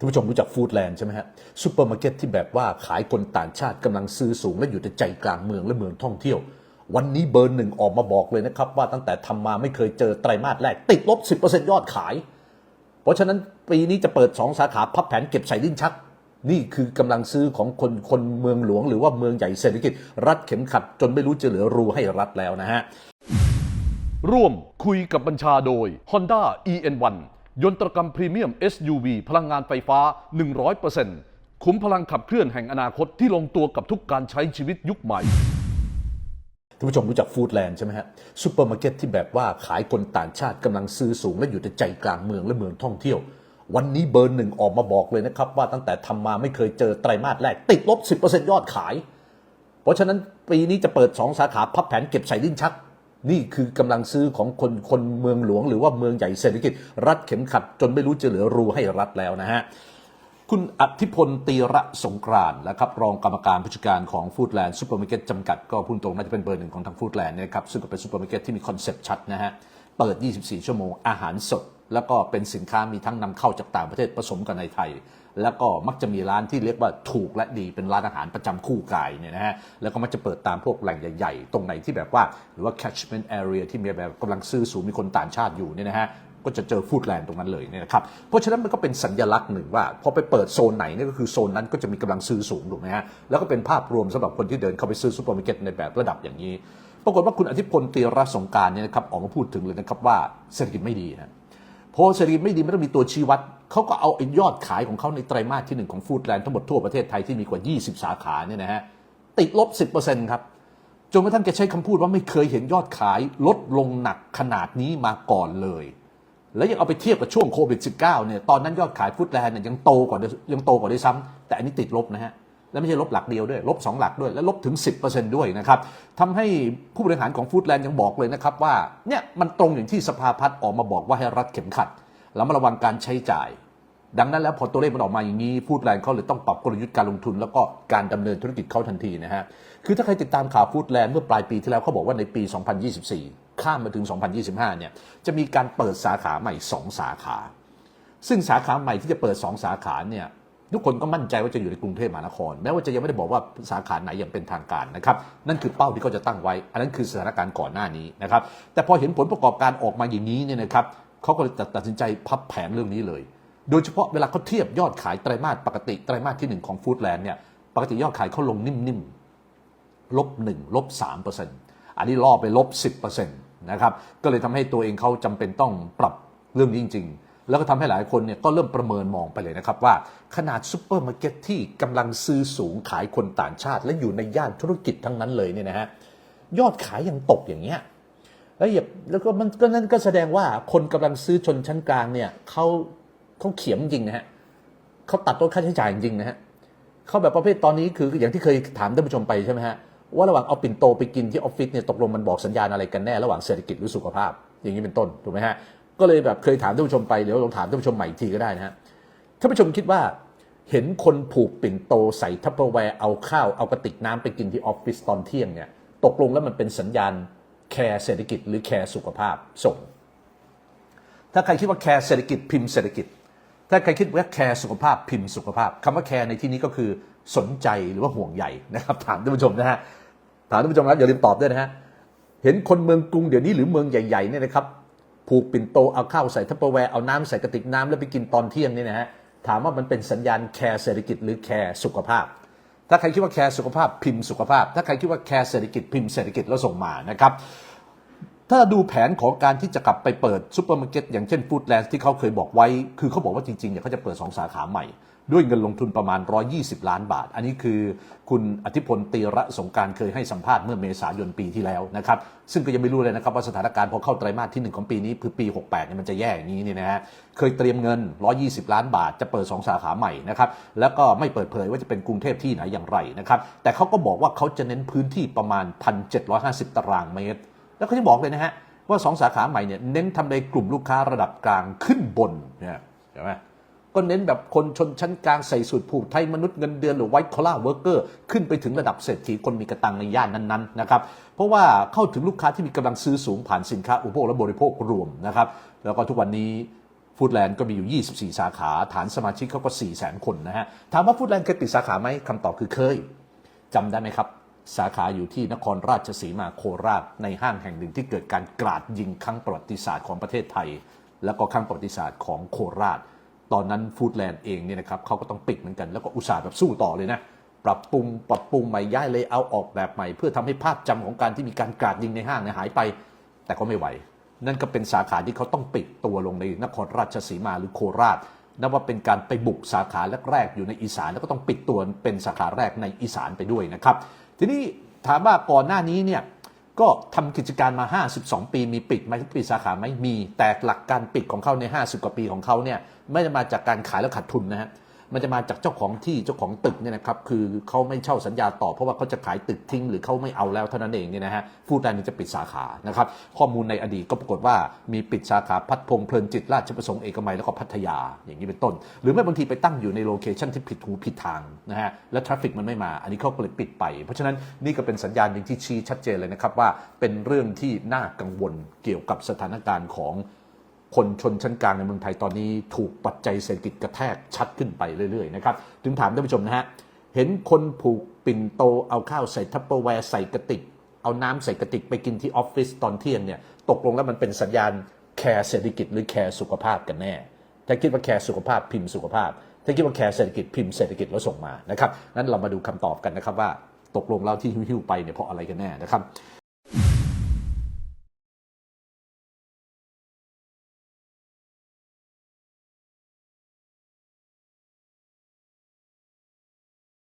ท่านผู้ชมรู้จักฟู้ดแลนด์ใช่ไหมฮะซูเปอร์มาร์เก็ตที่แบบว่าขายคนต่างชาติกำลังซื้อสูงและอยู่ในใจกลางเมืองและเมืองท่องเที่ยว วันนี้เบอร์หนึ่งออกมาบอกเลยนะครับ ว่าตั้งแต่ทำมาไม่เคยเจอไตรมาสแรก ติดลบ 10%ยอดขาย เพราะฉะนั้นปีนี้จะเปิด 2 สาขาพับแผนเก็บใส่ลิ้นชัก นี่คือกำลังซื้อของคนคนเมืองหลวง หรือว่าเมืองใหญ่เศรษฐกิจ รัดเข็มขัดจนไม่รู้จะเหลือรูให้รัดแล้วนะฮะร่วมคุยกับบัญชาโดย Honda EN1 ยนตรกรรมพรีเมียม SUV พลังงานไฟฟ้า 100%คุ้มพลังขับเคลื่อนแห่งอนาคตที่ลงตัวกับทุกการใช้ชีวิตยุคใหม่ท่านผู้ชมรู้จักฟู้ดแลนด์ใช่ไหมฮะซูเปอร์มาร์เก็ตที่แบบว่าขายคนต่างชาติกำลังซื้อสูงและอยู่ในใจกลางเมืองและเมืองท่องเที่ยว วันนี้เบอร์หนึ่งออกมาบอกเลยนะครับ ว่าตั้งแต่ทำมาไม่เคยเจอไตรมาสแรก ติดลบ 10%ยอดขาย เพราะฉะนั้นปีนี้จะเปิด 2 สาขาพับแผนเก็บใส่ลิ้นชัก นี่คือกำลังซื้อของคนคนเมืองหลวง หรือว่าเมืองใหญ่เศรษฐกิจ รัดเข็มขัด จนไม่รู้จะเหลือรูให้รัดแล้วนะฮะคุณอธิพลตีระสงกรานนะครับรองกรรมการผู้จัดการของฟู้ดแลนด์ซูเปอร์มาร์เก็ตจำกัดก็พูดตรงน่าจะเป็นเบอร์หนึ่งของทางฟู้ดแลนด์นะครับซึ่งก็เป็นซูเปอร์มาร์เก็ตที่มีคอนเซปต์ชัดนะฮะเปิด 24 ชั่วโมงอาหารสด แล้วก็เป็นสินค้ามีทั้งนำเข้าจากต่างประเทศผสมกันในไทย แล้วก็มักจะมีร้านที่เรียกว่าถูกและดีเป็นร้านอาหารประจำคู่กายเนี่ยนะฮะแล้วก็มักจะเปิดตามพวกแหล่งใหญ่ๆ ตรงไหนที่แบบว่า หรือว่า catchment area ที่มีแบบกำลังซื้อสูงมีคนต่างชาติอยู่เนี่ยนะฮะก็จะเจอฟู้ดแลนด์ตรงนั้นเลยเนี่ยนะครับ เพราะฉะนั้นมันก็เป็นสัญลักษณ์หนึ่งว่าพอไปเปิดโซนไหนเนี่ยก็คือโซนนั้นก็จะมีกำลังซื้อสูงถูกไหมฮะ แล้วก็เป็นภาพรวมสำหรับคนที่เดินเข้าไปซื้อซูเปอร์มาร์เก็ตในแบบระดับอย่างนี้ ปรากฏว่าคุณอธิพลตีรสงการเนี่ยนะครับออกมาพูดถึงเลยนะครับว่าเศรษฐกิจไม่ดีฮะ พอเศรษฐกิจไม่ดีไม่ต้องมีตัวชี้วัดเขาก็เอาอยอดขายของเขาในไตรมาสที่หนึ่งของฟู้ดแลนด์ทั้งหมดทั่วประเทศไทยที่มีกว่า 20 สาขาเนี่ยนะฮะติดลบ 10%ครับจนกระทั่งแกใช้คำพูดว่าไม่เคยเห็นยอดขายลดลงหนักขนาดนี้มาก่อนเลย แล้วยังเอาไปเทียบกับช่วงโควิด -19 เนี่ยตอนนั้นยอดขายฟู้ดแลนด์เนี่ยยังโตกว่ายยังโตกว่าด้วยซ้ำแต่อันนี้ติดลบนะฮะ และไม่ใช่ลบหลักเดียวด้วย ลบ 2 หลักด้วย และลบถึง 10%ด้วยนะครับทำให้ผู้บริหารของฟู้ดแลนด์ยังบอกเลยนะครับว่าเนี่ยมันตรงอย่างที่สภาพัฒน์ออกมาบอกว่าให้รัดเข็มขัด แล้วมาระวังการใช้จ่าย ดังนั้นแล้วพอตัวเลขมันออกมาอย่างนี้ฟู้ดแลนด์เขาเลยต้องปรับกลยุทธ์การลงทุน แล้วก็การดำเนินธุรกิจเขาทันทีนะฮะคือถ้าใครติดตามข่าวฟู้ดแลนด์เมื่อปลายปีที่แล้วเขาบอกว่าในปี 2024 ข้ามมาถึง 2025 เนี่ยจะมีการเปิดสาขาใหม่ 2 สาขา ซึ่งสาขาใหม่ที่จะเปิด 2 สาขาเนี่ย ทุกคนก็มั่นใจว่าจะอยู่ในกรุงเทพมหานคร แม้ว่าจะยังไม่ได้บอกว่าสาขาไหนอย่างเป็นทางการนะครับ นั่นคือเป้าที่เขาจะตั้งไว้ อันนั้นคือสถานการณ์ก่อนหน้านี้นะครับ แต่พอเห็นผลประกอบการออกมาอย่างนี้เนี่ยนะครับเขาก็เลยตัดสินใจพับแผนเรื่องนี้เลย โดยเฉพาะเวลาเขาเทียบยอดขายไตรมาสปกติไตรมาสที่หนึ่งของฟู้ดแลนด์เนี่ยปกติยอดขายเขาลงนิ่มๆลบ1ลบ3เปอร์เซ็นต์อันนี้ล่อไปลบ10เปอร์เซ็นต์นะครับก็เลยทำให้ตัวเองเขาจำเป็นต้องปรับเรื่องนี้จริงๆ แล้วก็ทำให้หลายคนเนี่ยก็เริ่มประเมินมองไปเลยนะครับว่าขนาดซูเปอร์มาร์เก็ตที่กำลังซื้อสูงขายคนต่างชาติ และอยู่ในย่านธุรกิจทั้งนั้นเลยเนี่ยนะฮะยอดขายยังตกอย่างเงี้ยแล้วอย่าแล้วก็มันก็นั่นก็แสดงว่าคนกำลังซื้อชนชั้นกลางเนี่ยเขาเขาเขียมจริงนะฮะเขาตัดต้นค่าใช้จ่ายจริงนะฮะเขาแบบประเภทตอนนี้คืออย่างที่เคยถามท่านผู้ชมไปใช่ไหมฮะว่าระหว่างเอาปิ่นโตไปกินที่ออฟฟิศเนี่ยตกลงมันบอกสัญญาณอะไรกันแน่ระหว่างเศรษฐกิจหรือสุขภาพ อย่างนี้เป็นต้นถูกไหมฮะ ก็เลยแบบเคยถามท่านผู้ชมไปเดี๋ยวลองถามท่านผู้ชมใหม่อีกทีก็ได้นะฮะท่านผู้ชมคิดว่าเห็นคนผูกปิ่นโตใส่ทัพเปอร์แวร์เอาข้าวเอากระติกน้ำไปกินที่ออฟฟิศตอนเที่ยงเนี่ยตกลงแล้วมันเป็นสัญญาณแคร์เศรษฐกิจหรือแคร์สุขภาพส่ง ถ้าใครคิดว่าแคร์เศรษฐกิจพิมพ์เศรษฐกิจ ถ้าใครคิดว่าแคร์สุขภาพพิมพ์สุขภาพคำว่าแคร์ในที่นี้ก็คือสนใจหรือว่าห่วงใยนะครับถามท่านผู้ชมนะฮะถามท่านผู้ชมครับอย่าลืมตอบด้วยนะฮะเห็นคนเมืองกรุงเดี๋ยวนี้หรือเมืองใหญ่ๆเนี่ยนะครับ ผูกปิ่นโตเอาข้าวใส่ทัพเปอร์แวร์เอาน้ำใส่กระติกน้ำแล้วไปกินตอนเที่ยงนี่นะฮะถามว่ามันเป็นสัญญาณแคร์เศรษฐกิจหรือแคร์สุขภาพ ถ้าใครคิดว่าแคร์สุขภาพพิมพ์สุขภาพ ถ้าใครคิดว่าแคร์เศรษฐกิจพิมพ์เศรษฐกิจแล้วส่งมานะครับ ถ้าดูแผนของการที่จะกลับไปเปิดซูเปอร์มาร์เก็ตอย่างเช่นฟู้ดแลนด์ที่เขาเคยบอกไว้ คือเขาบอกว่าจริงๆเนี่ยเขาจะเปิด 2 สาขาใหม่ ด้วยเงินลงทุนประมาณ 120 ล้านบาท อันนี้คือคุณอธิพลตีระสงการเคยให้สัมภาษณ์เมื่อเมษายนปีที่แล้วนะครับ ซึ่งก็ยังไม่รู้เลยนะครับว่าสถานการณ์พอเข้าไตรมาสที่ 1 ของปีนี้คือปี 68เนี่ยมันจะแย่อย่างนี้เนี่ยนะฮะเคยเตรียมเงิน 120 ล้านบาท จะเปิด 2 สาขาใหม่นะครับแล้วก็ไม่เปิดเผยว่าจะเป็นกรุงเทพที่ไหนอย่างไรนะครับแต่เขาก็บอกว่าเขาจะเน้นพื้นที่ประมาณ 1,750 ตารางเมตร แล้วเขาจะบอกเลยนะฮะว่าสองสาขาใหม่เนี่ยเน้นทำในกลุ่มลูกค้าระดับกลางขึ้นบนเนี่ยใช่ไหมก็เน้นแบบคนชนชั้นกลางใส่สูตรผูกไทยมนุษย์เงินเดือนหรือ white collar worker ขึ้นไปถึงระดับเศรษฐีคนมีกระตังในย่านนั้นๆนะครับเพราะว่าเข้าถึงลูกค้าที่มีกำลังซื้อสูงผ่านสินค้าอุปโภคและบริโภครวมนะครับแล้วก็ทุกวันนี้ฟูดแลนด์ก็มีอยู่ 24 สาขา ฐานสมาชิกเขาก็ 4 0 0 0 0 0 คนนะฮะถามว่าฟูดแลนด์เคยปิดสาขาไหมคำตอบคือเคยจำได้ไหมครับ สาขาอยู่ที่นครราชสีมาโคราชในห้างแห่งหนึ่งที่เกิดการกราดยิงครั้งประวัติศาสตร์ของประเทศไทย แล้วก็ครั้งประวัติศาสตร์ของโคราช ตอนนั้นฟู้ดแลนด์เองเนี่ยนะครับเขาก็ต้องปิดเหมือนกันแล้วก็อุตส่าห์แบบสู้ต่อเลยนะปรับปรุงปรับปรุงใหม่ย้ายเลยเอาออกแบบใหม่ เพื่อทำให้ภาพจำของการที่มีการกราดยิงในห้างเนี่ยหายไป แต่ก็ไม่ไหว นั่นก็เป็นสาขาที่เขาต้องปิดตัวลงในนครราชสีมาหรือโคราชนับว่าเป็นการไปบุกสาขาแรกๆอยู่ในอีสานแล้วก็ต้องปิดตัวเป็นสาขาแรกในอีสานไปด้วยนะครับ ทีนี้ถามว่าก่อนหน้านี้เนี่ยก็ทำกิจการมา 52 ปี มีปิดไหมปิดสาขาไหมมี แต่หลักการปิดของเขาใน 50 กว่าปีของเขาเนี่ยไม่ได้มาจากการขายแล้วขาดทุนนะฮะ มันจะมาจากเจ้าของที่เจ้าของตึกเนี่ยนะครับคือเขาไม่เช่าสัญญาต่อเพราะว่าเขาจะขายตึกทิ้ง หรือเขาไม่เอาแล้วเท่านั้นเองเนี่ยนะฮะฟูดแลนด์จะปิดสาขานะครับข้อมูลในอดีตก็ปรากฏว่ามีปิดสาขาพัดพงษ์เพลินจิตราชประสงค์เอกมัยแล้วก็พัทยาอย่างนี้เป็นต้น หรือไม่บางทีไปตั้งอยู่ในโลเคชันที่ผิดหูผิดทางนะฮะและทราฟฟิกมันไม่มาอันนี้เขาก็เลยปิดไป เพราะฉะนั้นนี่ก็เป็นสัญญาณหนึ่งที่ชี้ชัดเจนเลยนะครับว่าเป็นเรื่องที่น่ากังวลเกี่ยวกับสถานการณ์ของ คนชนชั้นกลางในเมืองไทยตอนนี้ถูกปัจจัยเศรษฐกิจกระแทกชัดขึ้นไปเรื่อยๆนะครับถึงถามท่านผู้ชมนะฮะเห็นคนผูกปิ่นโตเอาข้าวใส่ทัพเปอร์แวร์ใส่กระติก เอาน้ำใส่กระติกไปกินที่ออฟฟิศตอนเที่ยงเนี่ยตกลงแล้วมันเป็นสัญญาณแคร์เศรษฐกิจหรือแคร์สุขภาพกันแน่ถ้าคิดว่าแคร์สุขภาพพิมพ์สุขภาพ ถ้าคิดว่าแคร์เศรษฐกิจพิมพ์เศรษฐกิจแล้วส่งมานะครับงั้นเรามาดูคำตอบกันนะครับว่าตกลงแล้วที่หิ้วไปเนี่ยเพราะอะไรกันแน่นะครับ